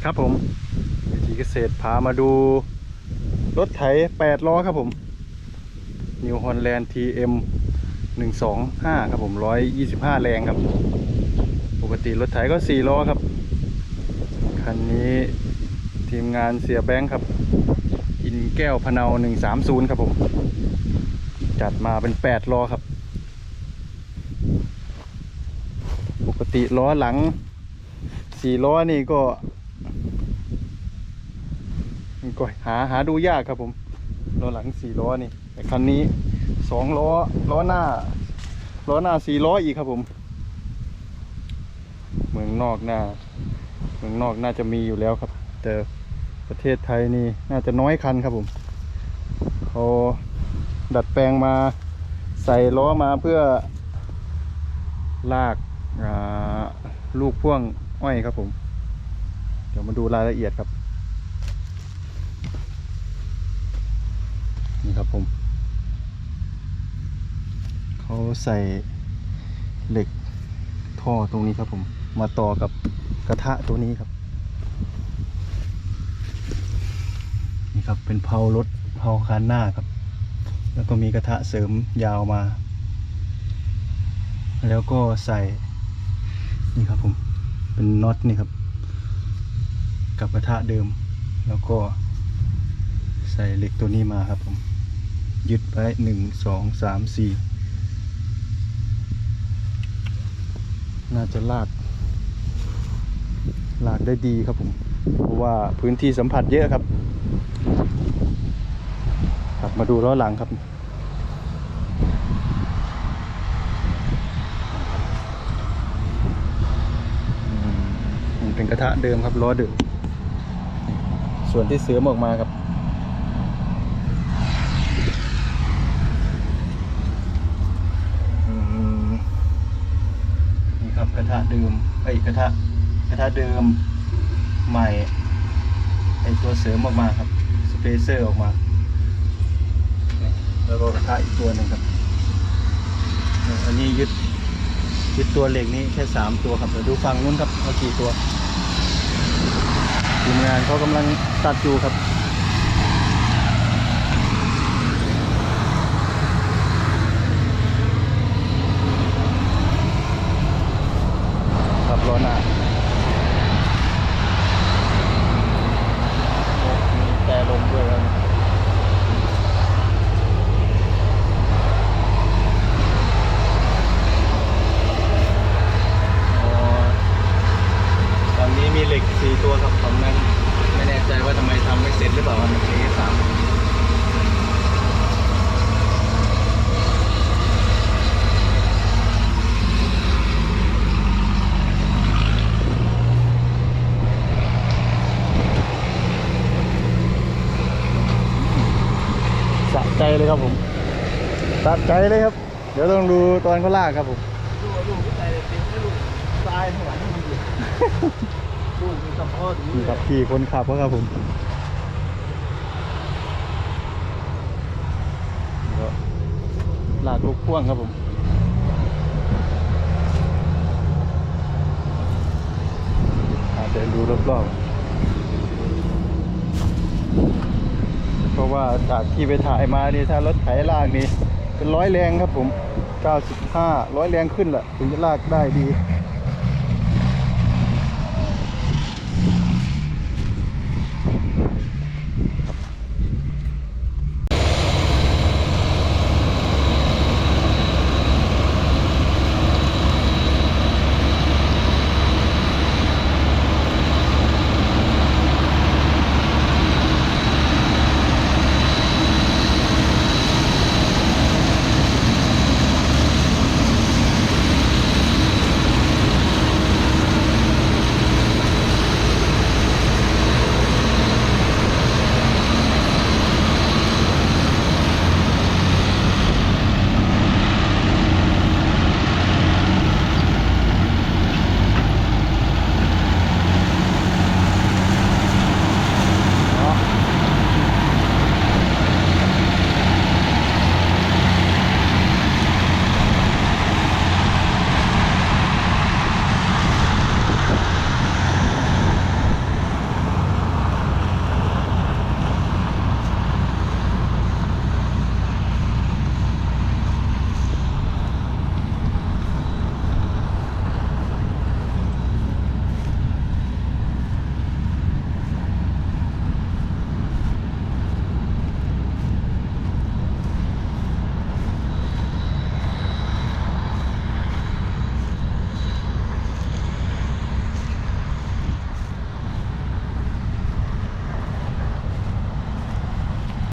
ดีครับผมวิถีเกษตรพามาดู รถไถ 8 ล้อครับผม New Holland TM 125 ครับผม 125 แรงครับ ปกติรถไถก็ 4 ล้อครับ คันนี้ทีมงานเสียแบงค์ครับ อินแก้วพะเนา 130 ครับผม จัดมาเป็น 8 ล้อครับ ปกติล้อหลังสี่ล้อนี่ก็ ก็หาหาดูยากครับผมล้อหลังสี่ล้อนี่แต่คันนี้สองล้อล้อหน้าล้อหน้าสี่ล้ออีกครับผม เมืองนอกหน้า เมืองนอกน่าจะมีอยู่แล้วครับ แต่ประเทศไทยนี่น่าจะน้อยคันครับผมเขาดัดแปลงมาใส่ล้อมาเพื่อลากลูกพ่วงอ้อยครับผม เดี๋ยวมาดูรายละเอียดครับ นี่ครับผม เขาใส่เหล็กท่อตรงนี้ครับผม มาต่อกับกระทะตัวนี้ครับ นี่ครับเป็นเพารถเพาคานหน้าครับ แล้วก็มีกระทะเสริมยาวมา แล้วก็ใส่นี่ครับผมเป็นน็อตนี่ครับ กับกระทะเดิม แล้วก็ใส่เหล็กตัวนี้มาครับผมยึดไว้หนึ่งสองสามสี่ น่าจะลาก ลากได้ดีครับผม เพราะว่าพื้นที่สัมผัสเยอะครับครับมาดูล้อหลังครับ เป็นกระทะเดิมครับล้อเดิมส่วนที่เสริมออกมาครับ อืม นี่ครับ กระทะเดิมไอ้กระทะกระทะเดิมใหม่ไอตัวเสริมออกมาครับสเปเซอร์ออกมาแล้วก็กระทะอีกตัวหนึ่งครับอันนี้ยึดยึดตัวเหล็กนี้แค่สามตัวครับเดี๋ยวดูฝั่งนู้นครับเอากี่ตัวทีมงานเขากำลังตัดอยู่ครับล้อหน้ามีแต่ลมด้วยครับอ๋อฝั่งนี้มีเหล็ก สี่ตัวครับฝั่งนั้นไม่แน่ใจว่าทำไมทำไม่เสร็จหรือเปล่ามันมีแค่สามสะใจเลยครับผมสะใจเลยครับ เดี๋ยวต้องดูตอนเขาลากครับผม ดูดูที่ใจเลยเป็นให้ลูกตายข้างหลังให้มันอยู่ลูกมีกำพ่อดู นี่ครับพี่คนขับครับผมก็ลากลูกพ่วงครับผมอาเดินดูรอบๆเพราะว่าจากที่ไปถ่ายมานี่ถ้ารถไถลากนี่เป็นร้อยแรงครับผม 95 ร้อยแรงขึ้นแหละถึงจะลากได้ดี